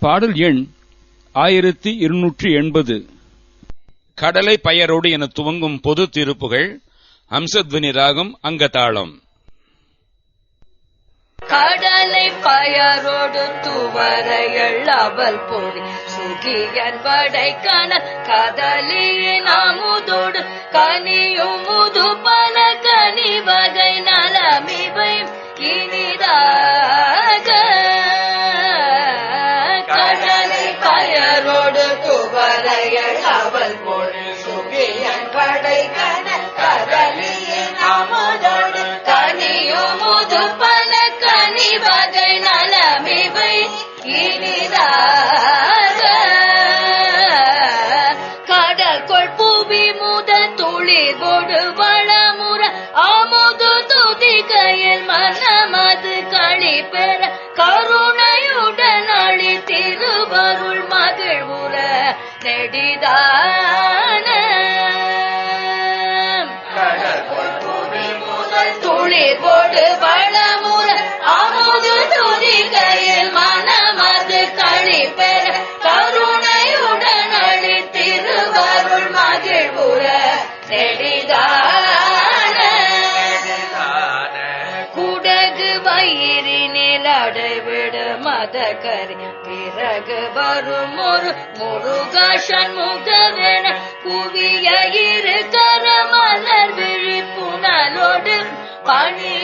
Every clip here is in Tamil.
பாடல் எண் ஆயிரத்தி இருநூற்றி எண்பது. கடலை பயரோடு என துவங்கும் பொது திருப்புகள் அம்சத்வனி ராகம் அங்கதாளம். கடலை பயரோடு துவரையள் அவள் பொறி சுகியன் வடை கணல் கதலியின் அமுதோடு கனியும் முது பல கனி வகை நலமிவை. இனி கொடு வளமுற. அமுது துதிகையில் மனமது களி பெற கருணையுடன் அழி திருவருள் மகிழ்வுற நெடிதான. துளிர் கொடு அடைவிட மதகரி பிறகு வரும் ஒரு முருகாஷன் முகவென புவிய இரு கரமலர் விழிப்புணலோடு பணியாமல்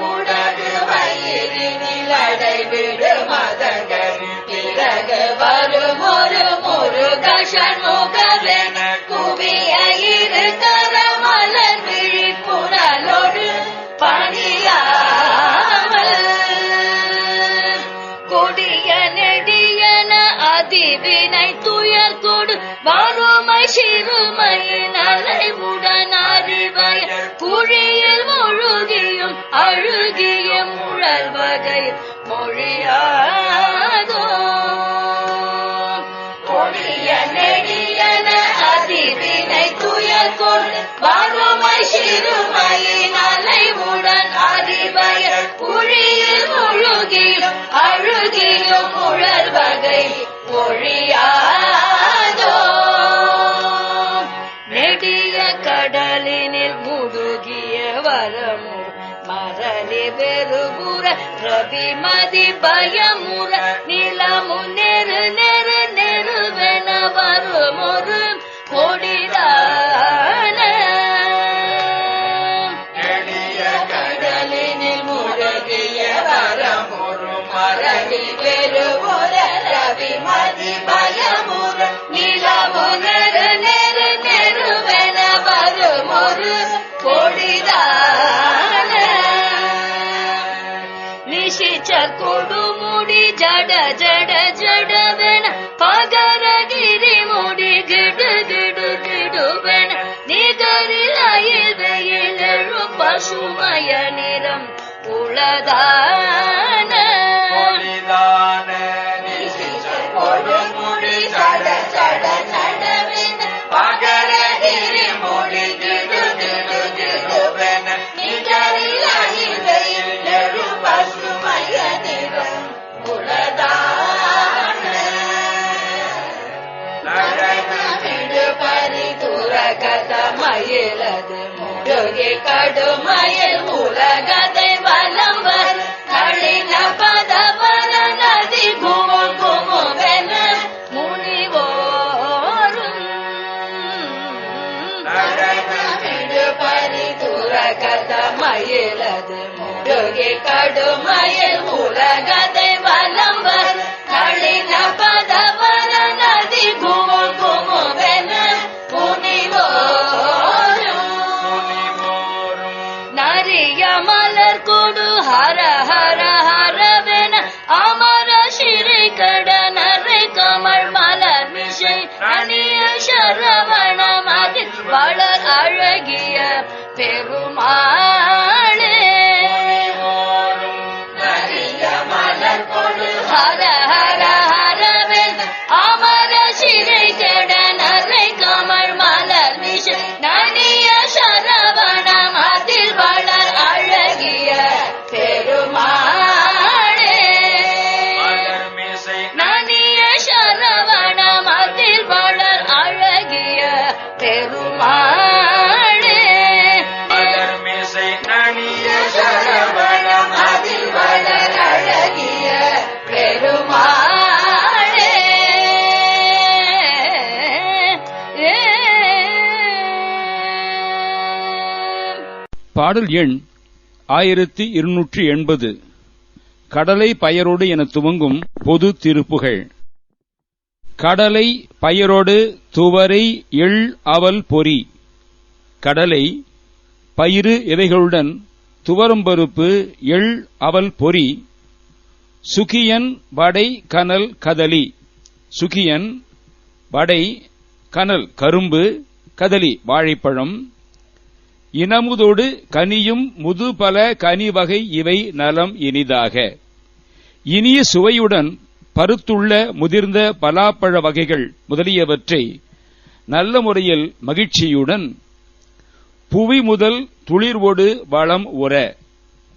குடகு வயிறினில் அடைவிட மதகரி பிறகு வரும் ஒரு முருகன் முகவென அழுகிய முழல் வகை மொழியாதோ? கொடிய நெடியன அதிவினை துயக்கொள் கொடு வறுமை சிறுமையின் அலைவுடன் அறிவை குழியில் முழுகியும் அழுகியும் முழல் வகை மொழிய ரவிமதி பயமுற நிலமு நெரு நெரு நெருவென வரும் ஒரு கொடிதான கடலினில் முழுகிய வரமுறு மரளி வெறுபுற ரவிமதி பயமுற நிலமு நெரு நெரு நெருவென வரும் ஒரு பசுமய நிறம் உளதா மயிலது முடுகி கடுமயில் உலகதை வலம்பர். நளின நதி குமு குமுவென முனிவோரும் மயிலது கடுமயில் பெருமா பாடல் எண் ஆயிரத்தி இருநூற்றி எண்பது. கடலை பயரோடு என துவங்கும் பொது திருப்புகள். கடலை பயரோடு துவரை எள் அவல் பொறி. கடலை பயிறு இவைகளுடன் துவரம்பருப்பு எள் அவல் பொறி. சுகியன் வடை கனல் கதலி. சுகியன் வடை கனல் கரும்பு கதலி வாழைப்பழம். இனமுதோடு கனியும் முதுபல கனி வகை இவை நலம் இனிதாக. இனிய சுவையுடன் பருத்துள்ள முதிர்ந்த பலாப்பழ வகைகள் முதலியவற்றை நல்ல முறையில் மகிழ்ச்சியுடன் புவி முதல் துளிர்வோடு வளம் உற.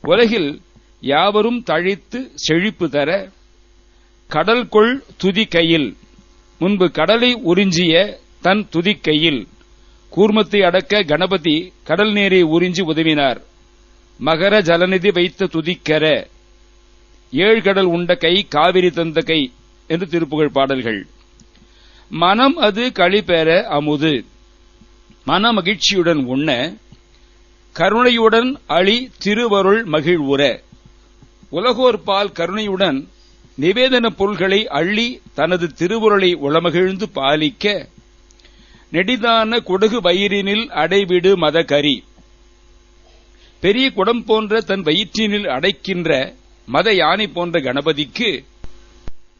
உலகில் யாவரும் தழைத்து செழிப்பு தர. கடல்கொள் துதிக்கையில். முன்பு கடலை உறிஞ்சிய தன் துதிக்கையில். கூர்மத்தை அடக்க கணபதி கடல் நீரை உறிஞ்சி உதவினார். மகர ஜலநிதி வைத்த துதிக்கர ஏழு கடல் உண்ட கை காவிரி தந்த கை என்று திருப்புகழ் பாடல்கள். மனம் அது களிபெற அமுது. மன மகிழ்ச்சியுடன் உண்ண. கருணையுடன் அழி திருவருள் மகிழ்வுற உலகோர்பால் கருணையுடன் நிவேதன பொருள்களை அள்ளி தனது திருவுருளை உளமகிழ்ந்து பாலிக்க. நெடிதான கொடுகு வயிறினில் அடைவிடு மதகரி. பெரிய குடம் போன்ற தன் வயிற்றினில் அடைக்கின்ற மத யானை போன்ற கணபதிக்கு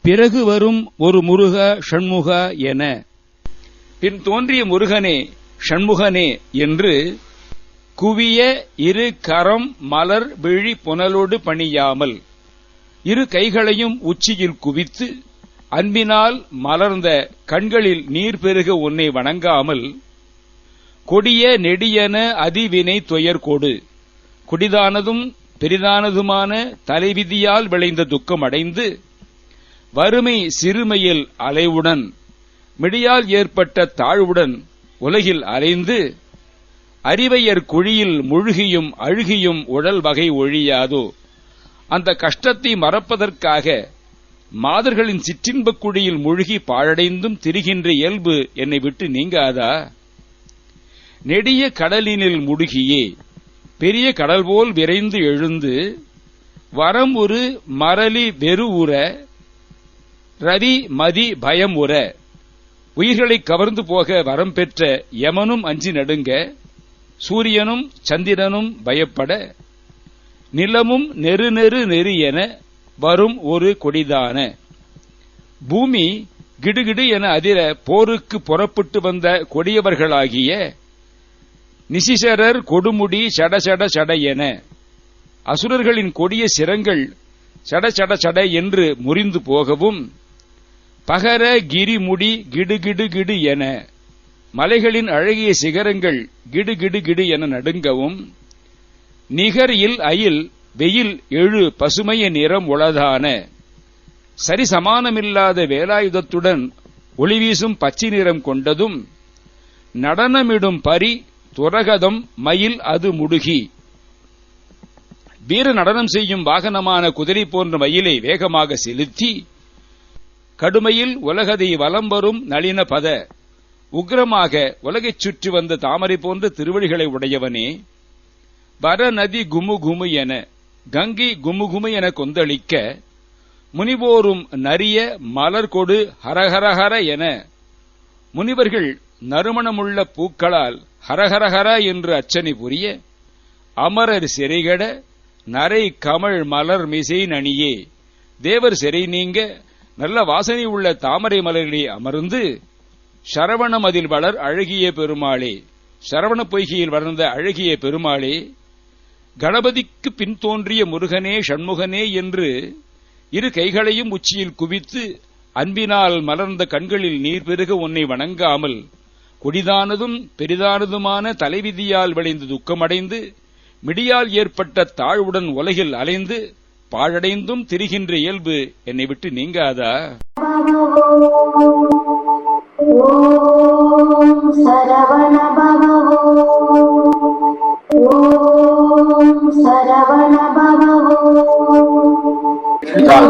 பிறகு வரும் ஒரு முருக ஷண்முக என. பின் தோன்றிய முருகனே ஷண்முகனே என்று குவிய இரு கரம் மலர் விழி புனலோடு பணியாமல் இரு கைகளையும் உச்சியில் குவித்து அன்பினால் மலர்ந்த கண்களில் நீர் பெருக உன்னை வணங்காமல் கொடிய நெடியன அதிவினை துயர் கொடு. குடிதானதும் பெரிதானதுமான தலைவிதியால் விளைந்த துக்கம் அடைந்து வறுமை சிறுமையில் அலைவுடன் மிடியால் ஏற்பட்ட தாழ்வுடன் உலகில் அலைந்து அறிவையர் குழியில் முழுகியும் அழுகியும் உடல் வகை ஒழியாதோ? அந்த கஷ்டத்தை மறப்பதற்காக மாதர்களின் சிற்றின்பக் குழியில் மூழ்கி பாழடைந்தும் திரிகின்ற இயல்பு என்னை விட்டு நீங்காதா? நெடிய கடலினில் முடுகியே பெரிய கடல் போல் விரைந்து எழுந்து வரம் ஒரு மரளி வெறு உற ரவி மதி பயம் உற உயிர்களை கவர்ந்து போக வரம் பெற்ற யமனும் அஞ்சி நடுங்க சூரியனும் சந்திரனும் பயப்பட நிலமும் நெரு நெரு நெரு என வரும் ஒரு கொடிதான. பூமி கிடுகிடு என அதிர போருக்கு புறப்பட்டு வந்த கொடியவர்களாகிய நிசிசரர் கொடுமுடி சடசட சட என அசுரர்களின் கொடிய சிரங்கள் சடசட சட என்று முறிந்து போகவும் பகர கிரிமுடி கிடுகிடு கிடு என மலைகளின் அழகிய சிகரங்கள் கிடுகிடு கிடு என நடுங்கவும் நிகரியில் அயில் வெயில் எழு பசுமைய நிறம் உளதான. சரிசமானமில்லாத வேலாயுதத்துடன் ஒளிவீசும் பச்சை நிறம் கொண்டதும் நடனமிடும் பரி துரகதம் மயில் அது முடுகி. வீர நடனம் செய்யும் வாகனமான குதிரை போன்ற மயிலை வேகமாக செலுத்தி கடுமையில் உலகதை வலம் வரும் நளின பத. உக்ரமாக உலகைச் சுற்றி வந்த தாமரை போன்ற திருவடிகளை உடையவனே. வர நதி குமு குமு என. கங்கை குமுகுமு என கொந்தளிக்க முனிவோரும் நரிய மலர் கொடு ஹரஹரஹர என. முனிவர்கள் நறுமணமுள்ள பூக்களால் ஹரஹரஹர என்று அச்சனை புரிய அமரர் சிறைகட நரை கமழ் மலர் மிசை நணியே தேவர் சிறை நீங்க நல்ல வாசனை உள்ள தாமரை மலரிலே அமர்ந்து சரவணமதில் வளர் அழகிய பெருமாளே. சரவண பொய்கையில் வளர்ந்த அழகிய பெருமாளே கணபதிக்கு பின் தோன்றிய முருகனே ஷண்முகனே என்று இரு கைகளையும் உச்சியில் குவித்து அன்பினால் மலர்ந்த கண்களில் நீர் பெருக உன்னை வணங்காமல் கொடிதானதும் பெரிதானதுமான தலைவிதியால் விளைந்து துக்கமடைந்து மிடியால் ஏற்பட்ட தாழ்வுடன் உலகில் அலைந்து பாழடைந்தும் திரிகின்ற இயல்பு என்னை விட்டு நீங்காதா? சரவண